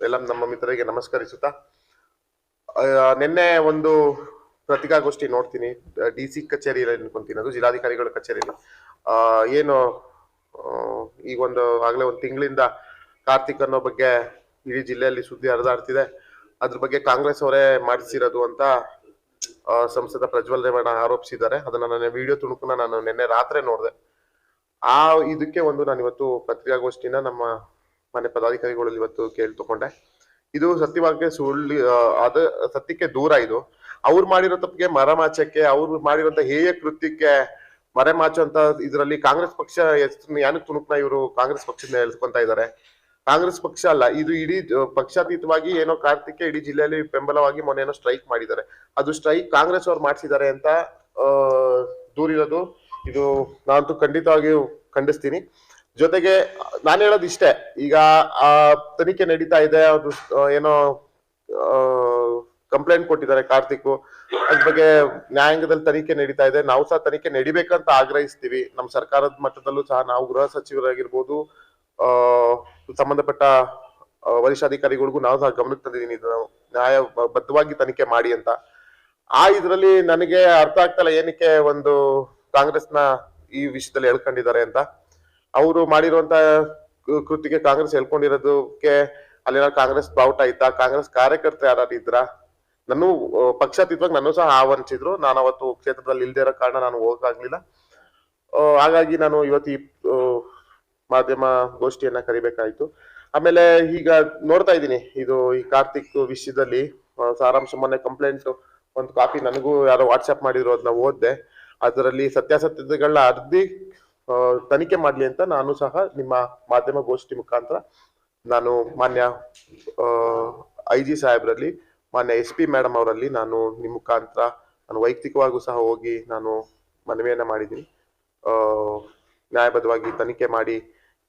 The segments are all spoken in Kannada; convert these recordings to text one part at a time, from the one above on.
ಎಲ್ಲ ನಮ್ಮ ಮಿತ್ರರಿಗೆ ನಮಸ್ಕರಿಸುತ್ತಾ ನಿನ್ನೆ ಒಂದು ಪತ್ರಿಕಾಗೋಷ್ಠಿ ನೋಡ್ತೀನಿ, ಡಿ ಸಿ ಕಚೇರಿಯಲ್ಲಿ ಅನ್ಕೊಂತೀನಿ ಅದು ಜಿಲ್ಲಾಧಿಕಾರಿಗಳ ಕಚೇರಿಯಲ್ಲಿ. ಏನು ಈಗ ಒಂದು, ಆಗ್ಲೇ ಒಂದು ತಿಂಗಳಿಂದ ಕಾರ್ತಿಕ್ ಅನ್ನೋ ಬಗ್ಗೆ ಇಡೀ ಜಿಲ್ಲೆಯಲ್ಲಿ ಸುದ್ದಿ ಹರಿದಾಡ್ತಿದೆ. ಅದ್ರ ಬಗ್ಗೆ ಕಾಂಗ್ರೆಸ್ ಅವರೇ ಮಾಡಿಸಿರೋದು ಅಂತ ಸಂಸದ ಪ್ರಜ್ವಲ್ ರೇವಣ್ಣ ಆರೋಪಿಸಿದ್ದಾರೆ. ಅದನ್ನ ನನ್ನ ವಿಡಿಯೋ ತುಣುಕನ್ನ ನಾನು ನಿನ್ನೆ ರಾತ್ರಿ ನೋಡಿದೆ. ಆ, ಇದಕ್ಕೆ ಒಂದು ನಾನು ಇವತ್ತು ಪತ್ರಿಕಾಗೋಷ್ಠಿನ ನಮ್ಮ ಮನೆ ಪದಾಧಿಕಾರಿಗಳಲ್ಲಿ ಇವತ್ತು ಕೇಳಿ ತಗೊಂಡೆ ಇದು ಸತ್ಯವಾಗಿ ಸುಳ್ಳು ಅದ ಸತ್ಯಕ್ಕೆ ದೂರ ಇದು. ಅವ್ರು ಮಾಡಿರೋ ತಪ್ಪಿಗೆ ಮರಮಾಚಕ್ಕೆ, ಅವ್ರು ಮಾಡಿರೋಂತ ಹೇಯ ಕೃತ್ಯಕ್ಕೆ ಮರೆಮಾಚುವಂತ ಇದರಲ್ಲಿ ಕಾಂಗ್ರೆಸ್ ಪಕ್ಷ ಹೆಸರು ಯಾನಕ್ ತುಣುಕ್ನ ಇವರು ಕಾಂಗ್ರೆಸ್ ಪಕ್ಷದಿಂದ ಎಳ್ಕೊಂತ ಇದ್ದಾರೆ. ಕಾಂಗ್ರೆಸ್ ಪಕ್ಷ ಅಲ್ಲ, ಇದು ಇಡೀ ಪಕ್ಷಾತೀತವಾಗಿ ಏನೋ ಕಾರ್ತಿಕ್ಗೆ ಇಡೀ ಜಿಲ್ಲೆಯಲ್ಲಿ ಬೆಂಬಲವಾಗಿ ಮೊನ್ನೆ ಏನೋ ಸ್ಟ್ರೈಕ್ ಮಾಡಿದ್ದಾರೆ. ಅದು ಸ್ಟ್ರೈಕ್ ಕಾಂಗ್ರೆಸ್ ಅವ್ರು ಮಾಡಿಸಿದ್ದಾರೆ ಅಂತ ದೂರಿರೋದು. ಇದು ನಾನಂತೂ ಖಂಡಿತವಾಗಿಯೂ ಖಂಡಿಸ್ತೀನಿ. ಜೊತೆಗೆ, ನಾನು ಹೇಳೋದು ಇಷ್ಟೇ. ಈಗ, ಆ, ತನಿಖೆ ನಡೀತಾ ಇದೆ ಅದು ಏನೋ ಕಂಪ್ಲೇಂಟ್ ಕೊಟ್ಟಿದ್ದಾರೆ ಕಾರ್ತಿಕ್. ಅದ್ರ ಬಗ್ಗೆ ನ್ಯಾಯಾಂಗದಲ್ಲಿ ತನಿಖೆ ನಡೀತಾ ಇದೆ. ನಾವು ಸಹ ತನಿಖೆ ನಡಿಬೇಕಂತ ಆಗ್ರಹಿಸ್ತೀವಿ. ನಮ್ಮ ಸರ್ಕಾರದ ಮಟ್ಟದಲ್ಲೂ ಸಹ ನಾವು ಗೃಹ ಸಚಿವರಾಗಿರ್ಬೋದು, ಆ, ಸಂಬಂಧಪಟ್ಟ ವರಿಷ್ಠಾಧಿಕಾರಿಗಳಿಗೂ ನಾವು ಸಹ ಗಮನಕ್ಕೆ ತಂದಿದ್ದೀನಿ. ನ್ಯಾಯ ಬದ್ಧವಾಗಿ ತನಿಖೆ ಮಾಡಿ ಅಂತ. ಆ, ಇದರಲ್ಲಿ ನನಗೆ ಅರ್ಥ ಆಗ್ತಲ್ಲ ಏನಕ್ಕೆ ಒಂದು ಕಾಂಗ್ರೆಸ್ನ ಈ ವಿಷಯದಲ್ಲಿ ಹೇಳ್ಕೊಂಡಿದ್ದಾರೆ ಅಂತ. ಅವರು ಮಾಡಿರುವಂತ ಕೃತಿಗೆ ಕಾಂಗ್ರೆಸ್ ಹೇಳ್ಕೊಂಡಿರೋದಕ್ಕೆ ಅಲ್ಲಿನ ಕಾಂಗ್ರೆಸ್ ಬಾವುಟ ಆಯ್ತಾ ಕಾಂಗ್ರೆಸ್ ಕಾರ್ಯಕರ್ತರು ಯಾರು ಇದ್ರ? ನಾನು ಪಕ್ಷಾತೀತವಾಗಿ ನಾನು ಸಹ ಆಹ್ವಾನಿಸಿದ್ರು. ನಾನು ಅವತ್ತು ಕ್ಷೇತ್ರದಲ್ಲಿ ಇಲ್ದೇ ಇರೋ ಕಾರಣ ನಾನು ಹೋಗಕ್ಕಾಗ್ಲಿಲ್ಲ. ಹಾಗಾಗಿ ನಾನು ಇವತ್ತು ಈ ಮಾಧ್ಯಮ ಗೋಷ್ಠಿಯನ್ನ ಕರಿಬೇಕಾಯ್ತು. ಆಮೇಲೆ ಈಗ ನೋಡ್ತಾ ಇದ್ದೀನಿ. ಇದು ಈ ಕಾರ್ತಿಕ್ ವಿಷಯದಲ್ಲಿ ಸಾರಾಂಶ ಮೊನ್ನೆ ಕಂಪ್ಲೇಂಟ್, ಒಂದು ಕಾಪಿ ನನಗೂ ಯಾರೋ ವಾಟ್ಸ್ಆಪ್ ಮಾಡಿದ್ರು, ಅದನ್ನ ಓದ್ದೆ. ಅದರಲ್ಲಿ ಸತ್ಯಾಸತ್ಯತೆಗಳನ್ನ ಅರ್ಧಿ ತನಿಖೆ ಮಾಡ್ಲಿ ಅಂತ ನಾನು ಸಹ ನಿಮ್ಮ ಮಾಧ್ಯಮ ಗೋಷ್ಠಿ ಮುಖಾಂತರ ನಾನು ಮಾನ್ಯ ಐ ಜಿ ಸಾಹೇಬ್ರಲ್ಲಿ, ಮಾನ್ಯ ಎಸ್ ಪಿ ಮೇಡಮ್ ಅವರಲ್ಲಿ ನಾನು ನಿಮ್ಮ ಮುಖಾಂತರ ನಾನು ವೈಯಕ್ತಿಕವಾಗೂ ಸಹ ಹೋಗಿ ನಾನು ಮನವಿಯನ್ನ ಮಾಡಿದ್ದೀನಿ. ನ್ಯಾಯಬದ್ಧವಾಗಿ ತನಿಖೆ ಮಾಡಿ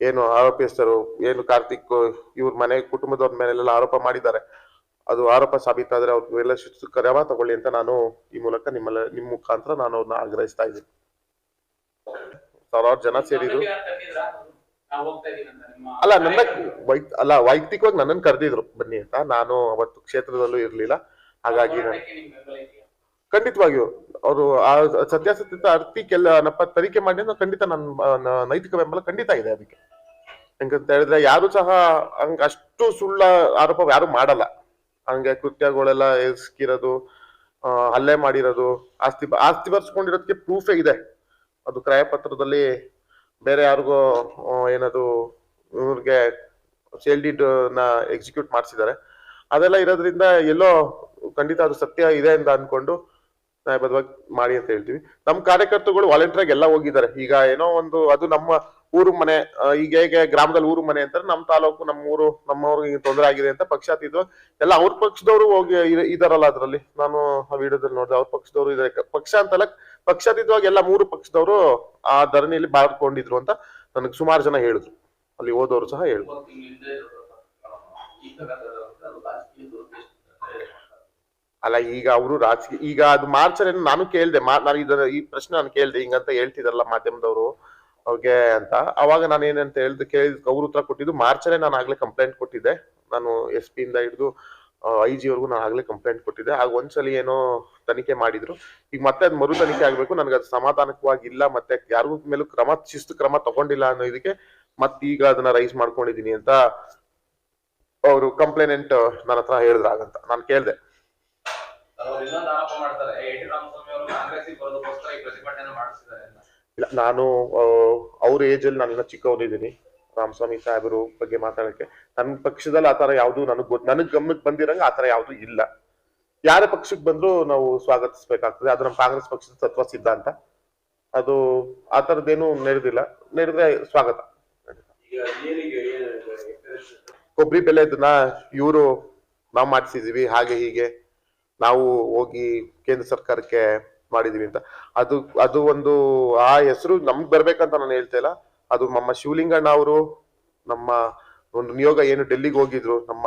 ಏನು ಆರೋಪಿಸ್ತರು ಏನು ಕಾರ್ತಿಕ್, ಇವ್ರ ಮನೆ ಕುಟುಂಬದವ್ರ ಮೇಲೆಲ್ಲ ಆರೋಪ ಮಾಡಿದ್ದಾರೆ. ಅದು ಆರೋಪ ಸಾಬೀತಾದ್ರೆ ಅವ್ರಿಗೆಲ್ಲ ಶಿಸ್ತು ಕ್ರಮ ತಗೊಳ್ಳಿ ಅಂತ ನಾನು ಈ ಮೂಲಕ ನಿಮ್ಮಲ್ಲ, ನಿಮ್ಮ ಮುಖಾಂತರ ನಾನು ಅವ್ರನ್ನ ಆಗ್ರಹಿಸ್ತಾ ಇದ್ದೀನಿ. ಸಾವಿರಾರು ಜನ ಸೇರಿದ್ರು. ಅಲ್ಲ ನನ್ನ ವೈ ಅಲ್ಲ ವೈಯಕ್ತಿಕವಾಗಿ ನನ್ನನ್ನು ಕರೆದಿದ್ರು. ಬನ್ನಿ ಅಂತ. ನಾನು ಅವತ್ತು ಕ್ಷೇತ್ರದಲ್ಲೂ ಇರ್ಲಿಲ್ಲ. ಹಾಗಾಗಿ ಖಂಡಿತವಾಗಿಯೂ. ಅವರು ಆ ಸತ್ಯಾಸತ್ಯತೆ ಅರ್ತಿ ಕೆಲ ನಪ್ಪ ತನಿಖೆ ಮಾಡಿ ಅಂದ್ರೆ ಖಂಡಿತ ನನ್ನ ನೈತಿಕ ಬೆಂಬಲ ಖಂಡಿತ ಇದೆ ಅದಕ್ಕೆ. ಹೆಂಗಂತ ಹೇಳಿದ್ರೆ ಯಾರು ಸಹ ಹಂಗ ಅಷ್ಟು ಸುಳ್ಳ ಆರೋಪ ಯಾರು ಮಾಡಲ್ಲ. ಹಂಗೆ ಕೃತ್ಯಗಳೆಲ್ಲ ಎಸ್ಕಿರೋದು ಹಲ್ಲೆ ಮಾಡಿರೋದು ಆಸ್ತಿ ಆಸ್ತಿ ಬರ್ಸ್ಕೊಂಡಿರೋದಕ್ಕೆ ಪ್ರೂಫೇ ಇದೆ. ಅದು ಕ್ರಯ ಪತ್ರದಲ್ಲಿ ಬೇರೆ ಯಾರಿಗೋ ಏನದು, ಇವ್ರಿಗೆ ಸೇಲ್ ಡೀಡ್ನ ಎಕ್ಸಿಕ್ಯೂಟ್ ಮಾಡಿಸಿದ್ದಾರೆ. ಅದೆಲ್ಲ ಇರೋದ್ರಿಂದ ಎಲ್ಲೋ ಖಂಡಿತ ಅದು ಸತ್ಯ ಇದೆ ಅಂತ ಅನ್ಕೊಂಡು ನ್ಯಾಯಬದ್ಧವಾಗಿ ಮಾಡಿ ಅಂತ ಹೇಳ್ತೀವಿ. ನಮ್ಮ ಕಾರ್ಯಕರ್ತರುಗಳು ವಾಲಂಟಿಯರ್ ಎಲ್ಲ ಹೋಗಿದ್ದಾರೆ. ಈಗ ಏನೋ ಒಂದು, ಅದು ನಮ್ಮ ಊರು ಮನೆ ಈಗ ಹೇಗೆ ಗ್ರಾಮದಲ್ಲಿ ಊರು ಮನೆ ಅಂತಾರೆ. ನಮ್ಮ ತಾಲೂಕು ನಮ್ಮ ಊರು, ನಮ್ಮವ್ರಿಗೆ ತೊಂದರೆ ಆಗಿದೆ ಅಂತ ಪಕ್ಷಾತೀತ ಎಲ್ಲ ಅವ್ರ ಪಕ್ಷದವರು ಹೋಗಿ ಇದಾರಲ್ಲ ಅದ್ರಲ್ಲಿ. ನಾನು ಆ ವಿಡಿಯೋದಲ್ಲಿ ನೋಡಿದೆ, ಅವ್ರ ಪಕ್ಷದವರು ಇದಾರೆ. ಪಕ್ಷ ಅಂತಲ್ಲ, ಪಕ್ಷಾತೀತವಾಗಿ ಎಲ್ಲ ಮೂರು ಪಕ್ಷದವರು ಆ ಧರಣಿಯಲ್ಲಿ ಬಾಳ್ಕೊಂಡಿದ್ರು ಅಂತ ನನಗೆ ಸುಮಾರು ಜನ ಹೇಳಿದ್ರು. ಅಲ್ಲಿ ಓದೋರು ಸಹ ಹೇಳಿದ್ರು ಅಲ್ಲ, ಈಗ ಅವರು ರಾಜಕೀಯ ಈಗ ಅದು ಮಾರ್ಚ್ ನಾನು ಕೇಳಿದೆ ನಾನು ಈ ಪ್ರಶ್ನೆ ನಾನು ಕೇಳಿದೆ, ಹಿಂಗಂತ ಹೇಳ್ತಿದ್ರಲ್ಲ ಮಾಧ್ಯಮದವರು. ಅವ್ರಿಗೆ ಅಂತ. ಅವಾಗ ನಾನು ಏನಂತ ಹೇಳಿದ್, ಕೇಳಿದ ಅವ್ರ ಉತ್ತರ ಕೊಟ್ಟಿದ್ದು, ಮಾರ್ಚಲ್ಲೇ ನಾನು ಆಗ್ಲೇ ಕಂಪ್ಲೇಂಟ್ ಕೊಟ್ಟಿದ್ದೆ. ನಾನು ಎಸ್ ಪಿ ಇಂದ ಹಿಡಿದು ಐ ಜಿ ವರ್ಗು ನಾನು ಆಗ್ಲೇ ಕಂಪ್ಲೇಂಟ್ ಕೊಟ್ಟಿದ್ದೆ. ಆಗ ಒಂದ್ಸಲಿ ಏನೋ ತನಿಖೆ ಮಾಡಿದ್ರು. ಈಗ ಮತ್ತೆ ಅದು ಮರು ತನಿಖೆ ಆಗ್ಬೇಕು. ನನಗೆ ಅದು ಸಮಾಧಾನಕವಾಗಿ ಇಲ್ಲ ಮತ್ತೆ ಯಾರಿಗೂ ಮೇಲೂ ಕ್ರಮ, ಶಿಸ್ತು ಕ್ರಮ ತಗೊಂಡಿಲ್ಲ ಅನ್ನೋ ಇದಕ್ಕೆ ಮತ್ತೆ ಈಗ ಅದನ್ನ ರೈಸ್ ಮಾಡ್ಕೊಂಡಿದೀನಿ ಅಂತ ಅವರು ಕಂಪ್ಲೇನೆಂಟ್ ನನ್ನ ಹತ್ರ ಹೇಳಿದ್ರು ಹಾಗಂತ. ನಾನು ಕೇಳಿದೆ. ಮಾಡ್ತಾರೆ. ಇಲ್ಲ ನಾನು ಅವ್ರ ಏಜ್ ಅಲ್ಲಿ ನಾನು ಚಿಕ್ಕವನಿದ್ದೀನಿ. ರಾಮಸ್ವಾಮಿ ಸಾಹೇಬರು ಬಗ್ಗೆ ಮಾತಾಡಕ್ಕೆ. ನನ್ನ ಪಕ್ಷದಲ್ಲಿ ಆತರ ಯಾವ್ದು ನನಗ್ ಗೊತ್ತು ನನಗ್ ಗಮನಕ್ಕೆ ಬಂದಿರಂಗ ಆತರ ಯಾವ್ದು ಇಲ್ಲ. ಯಾರ ಪಕ್ಷಕ್ಕೆ ಬಂದ್ರು ನಾವು ಸ್ವಾಗತಿಸ್ಬೇಕಾಗ್ತದೆ. ಅದು ನಮ್ಮ ಕಾಂಗ್ರೆಸ್ ಪಕ್ಷದ ತತ್ವ ಸಿದ್ಧಾಂತ. ಅದು ಆ ನಡೆದಿಲ್ಲ. ನಡೆದ್ರೆ ಸ್ವಾಗತ. ಕೊಬ್ಬರಿ ಬೆಲೆ ಇದನ್ನ ಇವರು ನಾವು ಮಾಡಿಸಿದೀವಿ ಹಾಗೆ ಹೀಗೆ. ನಾವು ಹೋಗಿ ಕೇಂದ್ರ ಸರ್ಕಾರಕ್ಕೆ ಮಾಡಿದೀವಿ ಅಂತ. ಅದು ಅದು ಒಂದು, ಆ ಹೆಸರು ನಮ್ಗೆ ಬರ್ಬೇಕಂತ ನಾನು ಹೇಳ್ತಾ ಇಲ್ಲ. ಅದು ನಮ್ಮ ಶಿವಲಿಂಗಣ್ಣ ಅವರು, ನಮ್ಮ ಒಂದು ನಿಯೋಗ ಏನು ಡೆಲ್ಲಿಗೆ ಹೋಗಿದ್ರು, ನಮ್ಮ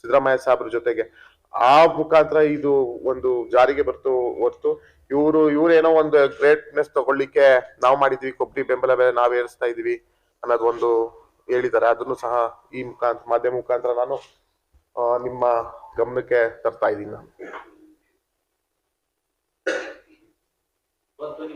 ಸಿದ್ದರಾಮಯ್ಯ ಸಾಹೇಬ್ರ ಜೊತೆಗೆ, ಆ ಮುಖಾಂತರ ಇದು ಒಂದು ಜಾರಿಗೆ ಬರ್ತು, ಹೊರ್ತು ಇವರು ಇವ್ರೇನೋ ಒಂದು ಗ್ರೇಟ್ನೆಸ್ ತಗೊಳ್ಳಿಕ್ಕೆ ನಾವು ಮಾಡಿದ್ವಿ, ಕೊಬ್ಬರಿ ಬೆಂಬಲ ಬೆಲೆ ನಾವ್ ಏರಿಸ್ತಾ ಇದೀವಿ ಅನ್ನೋದು ಒಂದು ಹೇಳಿದ್ದಾರೆ. ಅದನ್ನು ಸಹ ಈ ಮುಖಾಂತರ, ಮಾಧ್ಯಮ ಮುಖಾಂತರ ನಾನು ನಿಮ್ಮ ಗಮನಕ್ಕೆ ತರ್ತಾ ಇದ್ದೀನಿ ನಾನು. cuánto